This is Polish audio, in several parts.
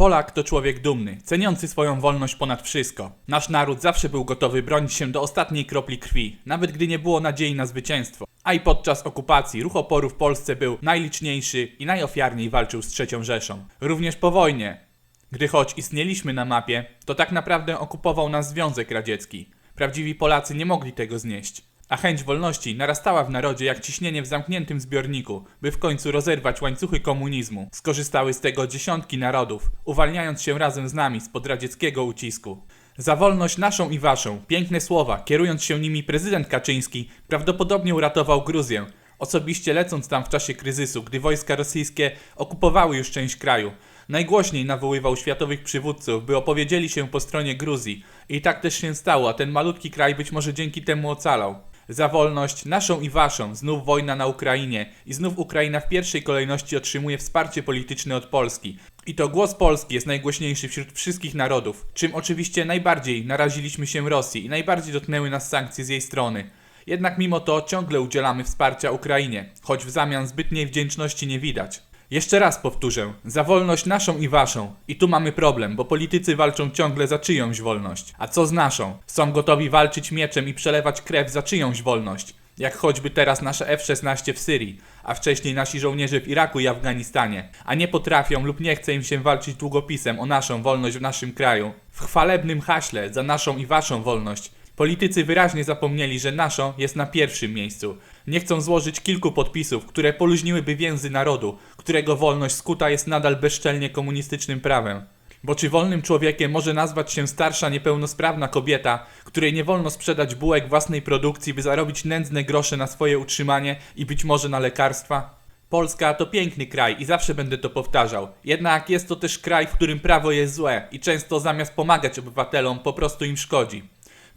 Polak to człowiek dumny, ceniący swoją wolność ponad wszystko. Nasz naród zawsze był gotowy bronić się do ostatniej kropli krwi, nawet gdy nie było nadziei na zwycięstwo. A i podczas okupacji ruch oporu w Polsce był najliczniejszy i najofiarniej walczył z III Rzeszą. Również po wojnie, gdy choć istnieliśmy na mapie, to tak naprawdę okupował nas Związek Radziecki. Prawdziwi Polacy nie mogli tego znieść. A chęć wolności narastała w narodzie jak ciśnienie w zamkniętym zbiorniku, by w końcu rozerwać łańcuchy komunizmu. Skorzystały z tego dziesiątki narodów, uwalniając się razem z nami spod radzieckiego ucisku. Za wolność naszą i waszą, piękne słowa, kierując się nimi prezydent Kaczyński, prawdopodobnie uratował Gruzję, osobiście lecąc tam w czasie kryzysu, gdy wojska rosyjskie okupowały już część kraju. Najgłośniej nawoływał światowych przywódców, by opowiedzieli się po stronie Gruzji. I tak też się stało, a ten malutki kraj być może dzięki temu ocalał. Za wolność, naszą i waszą, znów wojna na Ukrainie i znów Ukraina w pierwszej kolejności otrzymuje wsparcie polityczne od Polski. I to głos Polski jest najgłośniejszy wśród wszystkich narodów, czym oczywiście najbardziej naraziliśmy się Rosji i najbardziej dotknęły nas sankcje z jej strony. Jednak mimo to ciągle udzielamy wsparcia Ukrainie, choć w zamian zbytniej wdzięczności nie widać. Jeszcze raz powtórzę, za wolność naszą i waszą. I tu mamy problem, bo politycy walczą ciągle za czyjąś wolność. A co z naszą? Są gotowi walczyć mieczem i przelewać krew za czyjąś wolność. Jak choćby teraz nasze F-16 w Syrii, a wcześniej nasi żołnierze w Iraku i Afganistanie, a nie potrafią lub nie chce im się walczyć długopisem o naszą wolność w naszym kraju. W chwalebnym haśle za naszą i waszą wolność Politycy wyraźnie zapomnieli, że naszą jest na pierwszym miejscu. Nie chcą złożyć kilku podpisów, które poluźniłyby więzy narodu, którego wolność skuta jest nadal bezczelnie komunistycznym prawem. Bo czy wolnym człowiekiem może nazwać się starsza, niepełnosprawna kobieta, której nie wolno sprzedać bułek własnej produkcji, by zarobić nędzne grosze na swoje utrzymanie i być może na lekarstwa? Polska to piękny kraj i zawsze będę to powtarzał. Jednak jest to też kraj, w którym prawo jest złe i często zamiast pomagać obywatelom, po prostu im szkodzi.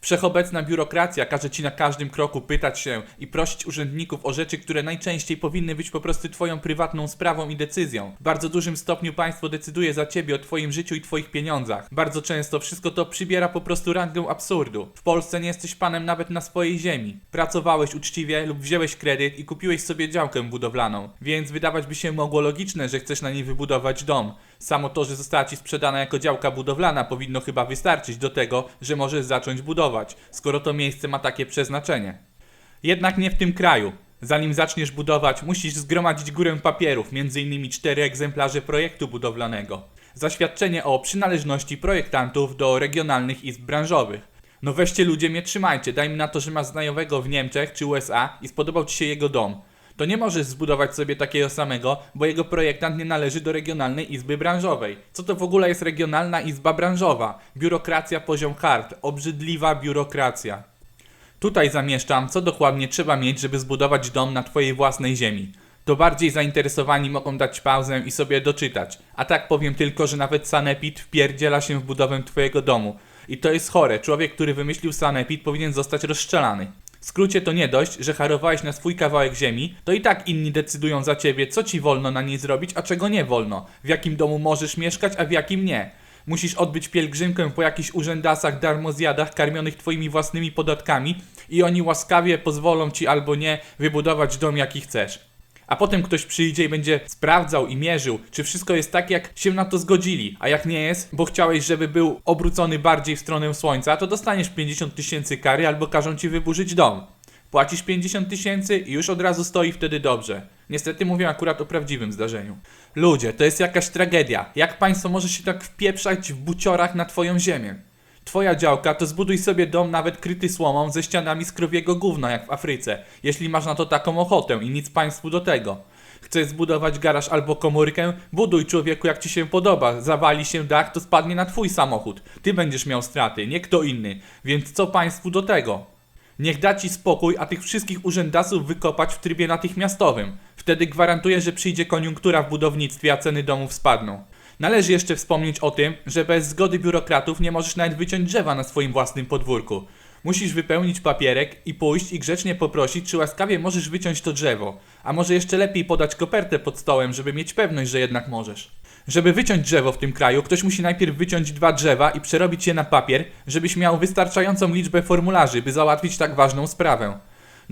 Wszechobecna biurokracja każe ci na każdym kroku pytać się i prosić urzędników o rzeczy, które najczęściej powinny być po prostu twoją prywatną sprawą i decyzją. W bardzo dużym stopniu państwo decyduje za ciebie o twoim życiu i twoich pieniądzach. Bardzo często wszystko to przybiera po prostu rangę absurdu. W Polsce nie jesteś panem nawet na swojej ziemi. Pracowałeś uczciwie lub wziąłeś kredyt i kupiłeś sobie działkę budowlaną. Więc wydawać by się mogło logiczne, że chcesz na niej wybudować dom. Samo to, że została ci sprzedana jako działka budowlana powinno chyba wystarczyć do tego, że możesz zacząć budować, skoro to miejsce ma takie przeznaczenie. Jednak nie w tym kraju. Zanim zaczniesz budować, musisz zgromadzić górę papierów, m.in. cztery egzemplarze projektu budowlanego, zaświadczenie o przynależności projektantów do regionalnych izb branżowych. No weźcie ludzie, mnie trzymajcie, dajmy na to, że masz znajomego w Niemczech czy USA i spodobał ci się jego dom to nie możesz zbudować sobie takiego samego, bo jego projektant nie należy do regionalnej izby branżowej. Co to w ogóle jest regionalna izba branżowa? Biurokracja poziom hard, obrzydliwa biurokracja. Tutaj zamieszczam, co dokładnie trzeba mieć, żeby zbudować dom na Twojej własnej ziemi. To bardziej zainteresowani mogą dać pauzę i sobie doczytać. A tak powiem tylko, że nawet Sanepid wpierdziela się w budowę Twojego domu. I to jest chore. Człowiek, który wymyślił Sanepid powinien zostać rozstrzelany. W skrócie to nie dość, że harowałeś na swój kawałek ziemi, to i tak inni decydują za ciebie, co ci wolno na niej zrobić, a czego nie wolno, w jakim domu możesz mieszkać, a w jakim nie. Musisz odbyć pielgrzymkę po jakichś urzędasach, darmozjadach karmionych twoimi własnymi podatkami i oni łaskawie pozwolą ci albo nie wybudować dom jaki chcesz a potem ktoś przyjdzie i będzie sprawdzał i mierzył, czy wszystko jest tak, jak się na to zgodzili, a jak nie jest, bo chciałeś, żeby był obrócony bardziej w stronę słońca, to dostaniesz 50 tysięcy kary albo każą ci wyburzyć dom. Płacisz 50 tysięcy i już od razu stoi wtedy dobrze. Niestety mówię akurat o prawdziwym zdarzeniu. Ludzie, to jest jakaś tragedia. Jak państwo może się tak wpieprzać w buciorach na twoją ziemię? Twoja działka to zbuduj sobie dom nawet kryty słomą ze ścianami z krowiego gówna jak w Afryce, jeśli masz na to taką ochotę i nic państwu do tego. Chcesz zbudować garaż albo komórkę? Buduj człowieku jak ci się podoba. Zawali się dach, to spadnie na twój samochód. Ty będziesz miał straty, nie kto inny. Więc co państwu do tego? Niech da ci spokój, a tych wszystkich urzędasów wykopać w trybie natychmiastowym. Wtedy gwarantuję, że przyjdzie koniunktura w budownictwie, a ceny domów spadną. Należy jeszcze wspomnieć o tym, że bez zgody biurokratów nie możesz nawet wyciąć drzewa na swoim własnym podwórku. Musisz wypełnić papierek i pójść i grzecznie poprosić, czy łaskawie możesz wyciąć to drzewo. A może jeszcze lepiej podać kopertę pod stołem, żeby mieć pewność, że jednak możesz. Żeby wyciąć drzewo w tym kraju, ktoś musi najpierw wyciąć dwa drzewa i przerobić je na papier, żebyś miał wystarczającą liczbę formularzy, by załatwić tak ważną sprawę.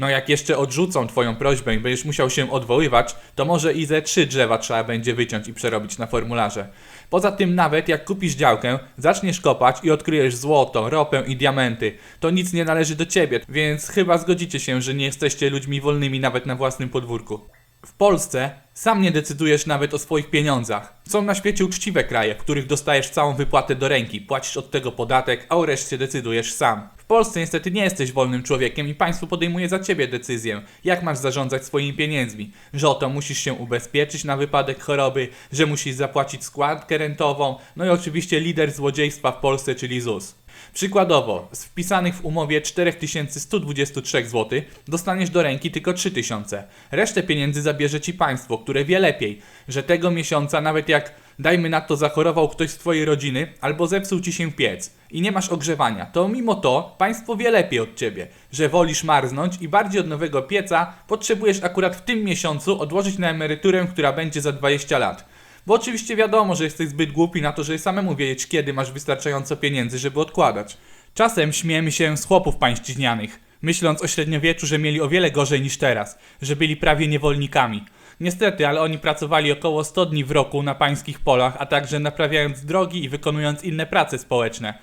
No jak jeszcze odrzucą twoją prośbę i będziesz musiał się odwoływać, to może i ze trzy drzewa trzeba będzie wyciąć i przerobić na formularze. Poza tym nawet jak kupisz działkę, zaczniesz kopać i odkryjesz złoto, ropę i diamenty, to nic nie należy do ciebie, więc chyba zgodzicie się, że nie jesteście ludźmi wolnymi nawet na własnym podwórku. W Polsce sam nie decydujesz nawet o swoich pieniądzach. Są na świecie uczciwe kraje, w których dostajesz całą wypłatę do ręki, płacisz od tego podatek, a o reszcie decydujesz sam. W Polsce niestety nie jesteś wolnym człowiekiem i państwo podejmuje za ciebie decyzję, jak masz zarządzać swoimi pieniędzmi. Że oto musisz się ubezpieczyć na wypadek choroby, że musisz zapłacić składkę rentową, no i oczywiście lider złodziejstwa w Polsce, czyli ZUS. Przykładowo, z wpisanych w umowie 4123 zł dostaniesz do ręki tylko 3000. Resztę pieniędzy zabierze ci państwo, które wie lepiej, że tego miesiąca nawet jak dajmy na to zachorował ktoś z twojej rodziny albo zepsuł ci się piec i nie masz ogrzewania, to mimo to państwo wie lepiej od ciebie, że wolisz marznąć i bardziej od nowego pieca potrzebujesz akurat w tym miesiącu odłożyć na emeryturę, która będzie za 20 lat. Bo oczywiście wiadomo, że jesteś zbyt głupi na to, żeby samemu wiedzieć, kiedy masz wystarczająco pieniędzy, żeby odkładać. Czasem śmiejemy się z chłopów pańszczyźnianych, myśląc o średniowieczu, że mieli o wiele gorzej niż teraz, że byli prawie niewolnikami. Niestety, ale oni pracowali około 100 dni w roku na pańskich polach, a także naprawiając drogi i wykonując inne prace społeczne.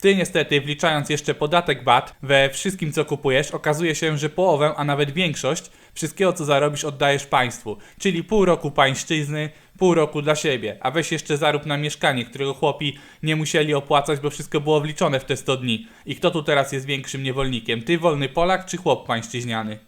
Ty niestety, wliczając jeszcze podatek VAT we wszystkim co kupujesz, okazuje się, że połowę, a nawet większość wszystkiego co zarobisz oddajesz państwu. Czyli pół roku pańszczyzny, pół roku dla siebie. A weź jeszcze zarób na mieszkanie, którego chłopi nie musieli opłacać, bo wszystko było wliczone w te 100 dni. I kto tu teraz jest większym niewolnikiem? Ty wolny Polak czy chłop pańszczyźniany?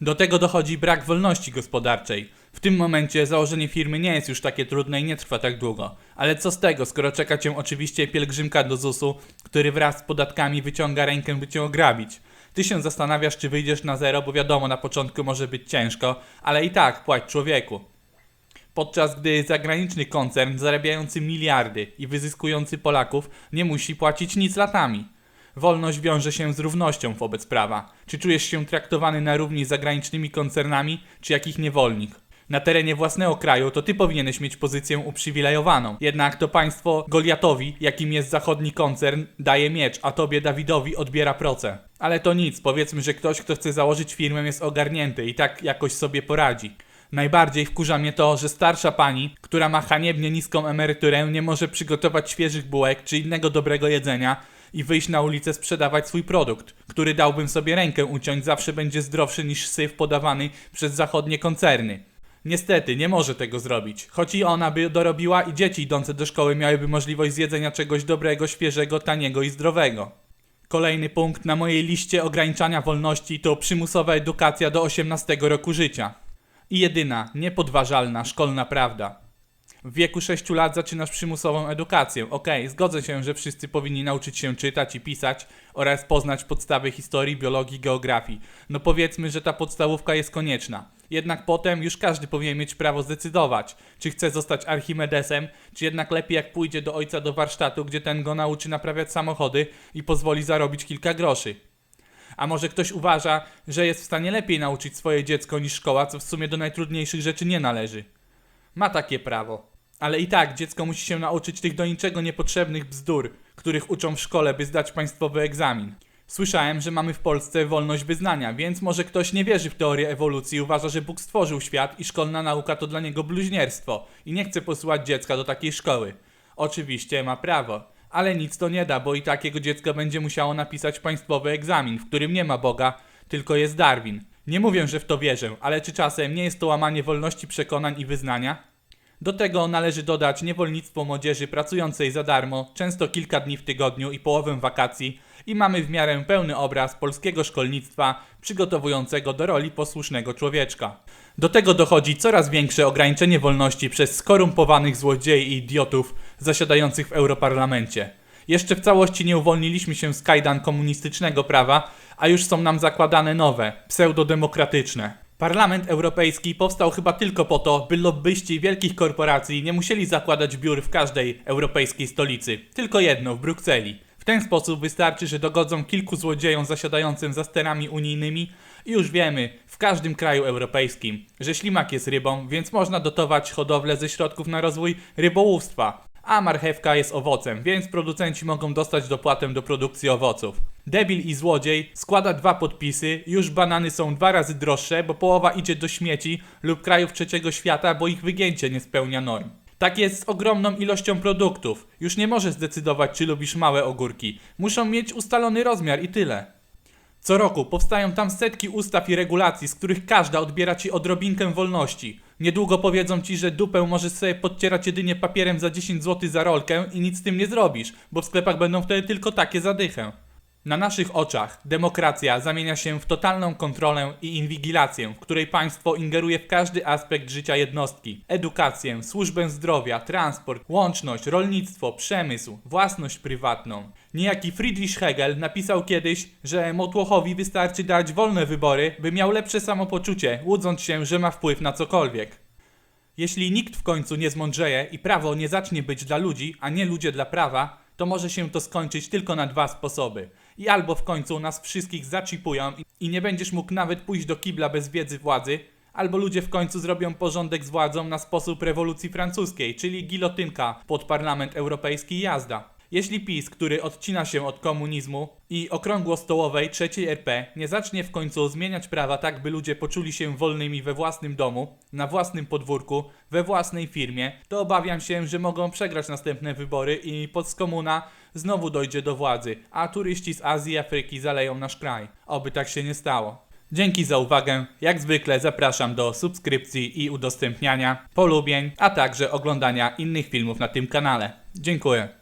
Do tego dochodzi brak wolności gospodarczej. W tym momencie założenie firmy nie jest już takie trudne i nie trwa tak długo. Ale co z tego, skoro czeka cię oczywiście pielgrzymka do ZUS-u, który wraz z podatkami wyciąga rękę, by cię ograbić. Ty się zastanawiasz, czy wyjdziesz na zero, bo wiadomo, na początku może być ciężko, ale i tak płać człowieku. Podczas gdy zagraniczny koncern zarabiający miliardy i wyzyskujący Polaków nie musi płacić nic latami. Wolność wiąże się z równością wobec prawa. Czy czujesz się traktowany na równi z zagranicznymi koncernami, czy jakich niewolnik? Na terenie własnego kraju to ty powinieneś mieć pozycję uprzywilejowaną. Jednak to państwo Goliatowi, jakim jest zachodni koncern, daje miecz, a tobie Dawidowi odbiera proce. Ale to nic, powiedzmy, że ktoś, kto chce założyć firmę jest ogarnięty i tak jakoś sobie poradzi. Najbardziej wkurza mnie to, że starsza pani, która ma haniebnie niską emeryturę, nie może przygotować świeżych bułek czy innego dobrego jedzenia i wyjść na ulicę sprzedawać swój produkt, który dałbym sobie rękę uciąć, zawsze będzie zdrowszy niż syf podawany przez zachodnie koncerny. Niestety, nie może tego zrobić. Choć i ona by dorobiła i dzieci idące do szkoły miałyby możliwość zjedzenia czegoś dobrego, świeżego, taniego i zdrowego. Kolejny punkt na mojej liście ograniczania wolności to przymusowa edukacja do 18 roku życia. I jedyna, niepodważalna szkolna prawda. W wieku 6 lat zaczynasz przymusową edukację. Okej, zgodzę się, że wszyscy powinni nauczyć się czytać i pisać oraz poznać podstawy historii, biologii, geografii. No powiedzmy, że ta podstawówka jest konieczna. Jednak potem już każdy powinien mieć prawo zdecydować, czy chce zostać Archimedesem, czy jednak lepiej jak pójdzie do ojca do warsztatu, gdzie ten go nauczy naprawiać samochody i pozwoli zarobić kilka groszy. A może ktoś uważa, że jest w stanie lepiej nauczyć swoje dziecko niż szkoła, co w sumie do najtrudniejszych rzeczy nie należy. Ma takie prawo. Ale i tak dziecko musi się nauczyć tych do niczego niepotrzebnych bzdur, których uczą w szkole, by zdać państwowy egzamin. Słyszałem, że mamy w Polsce wolność wyznania, więc może ktoś nie wierzy w teorię ewolucji uważa, że Bóg stworzył świat i szkolna nauka to dla niego bluźnierstwo i nie chce posłać dziecka do takiej szkoły. Oczywiście ma prawo, ale nic to nie da, bo i takiego dziecko będzie musiało napisać państwowy egzamin, w którym nie ma Boga, tylko jest Darwin. Nie mówię, że w to wierzę, ale czy czasem nie jest to łamanie wolności przekonań i wyznania? Do tego należy dodać niewolnictwo młodzieży pracującej za darmo, często kilka dni w tygodniu i połowę wakacji i mamy w miarę pełny obraz polskiego szkolnictwa przygotowującego do roli posłusznego człowieczka. Do tego dochodzi coraz większe ograniczenie wolności przez skorumpowanych złodziei i idiotów zasiadających w Europarlamencie. Jeszcze w całości nie uwolniliśmy się z kajdan komunistycznego prawa, a już są nam zakładane nowe, pseudodemokratyczne. Parlament Europejski powstał chyba tylko po to, by lobbyści wielkich korporacji nie musieli zakładać biur w każdej europejskiej stolicy, tylko jedno w Brukseli. W ten sposób wystarczy, że dogodzą kilku złodziejom zasiadającym za sterami unijnymi i już wiemy, w każdym kraju europejskim, że ślimak jest rybą, więc można dotować hodowlę ze środków na rozwój rybołówstwa. A marchewka jest owocem, więc producenci mogą dostać dopłatę do produkcji owoców. Debil i złodziej składa dwa podpisy, już banany są dwa razy droższe, bo połowa idzie do śmieci lub krajów trzeciego świata, bo ich wygięcie nie spełnia norm. Tak jest z ogromną ilością produktów. Już nie możesz zdecydować, czy lubisz małe ogórki. Muszą mieć ustalony rozmiar i tyle. Co roku powstają tam setki ustaw i regulacji, z których każda odbiera ci odrobinkę wolności. Niedługo powiedzą ci, że dupę możesz sobie podcierać jedynie papierem za 10 zł za rolkę i nic z tym nie zrobisz, bo w sklepach będą wtedy tylko takie zadychę. Na naszych oczach demokracja zamienia się w totalną kontrolę i inwigilację, w której państwo ingeruje w każdy aspekt życia jednostki: edukację, służbę zdrowia, transport, łączność, rolnictwo, przemysł, własność prywatną. Niejaki Friedrich Hegel napisał kiedyś, że Motłochowi wystarczy dać wolne wybory, by miał lepsze samopoczucie, łudząc się, że ma wpływ na cokolwiek. Jeśli nikt w końcu nie zmądrzeje i prawo nie zacznie być dla ludzi, a nie ludzie dla prawa, to może się to skończyć tylko na dwa sposoby. I albo w końcu nas wszystkich zaczipują i- nie będziesz mógł nawet pójść do kibla bez wiedzy władzy, albo ludzie w końcu zrobią porządek z władzą na sposób rewolucji francuskiej, czyli gilotynka pod Parlament Europejski i jazda. Jeśli PiS, który odcina się od komunizmu i okrągło stołowej trzeciej RP, nie zacznie w końcu zmieniać prawa tak, by ludzie poczuli się wolnymi we własnym domu, na własnym podwórku, we własnej firmie, to obawiam się, że mogą przegrać następne wybory i podskomuna znowu dojdzie do władzy, a turyści z Azji i Afryki zaleją nasz kraj. Oby tak się nie stało. Dzięki za uwagę. Jak zwykle zapraszam do subskrypcji i udostępniania, polubień, a także oglądania innych filmów na tym kanale. Dziękuję.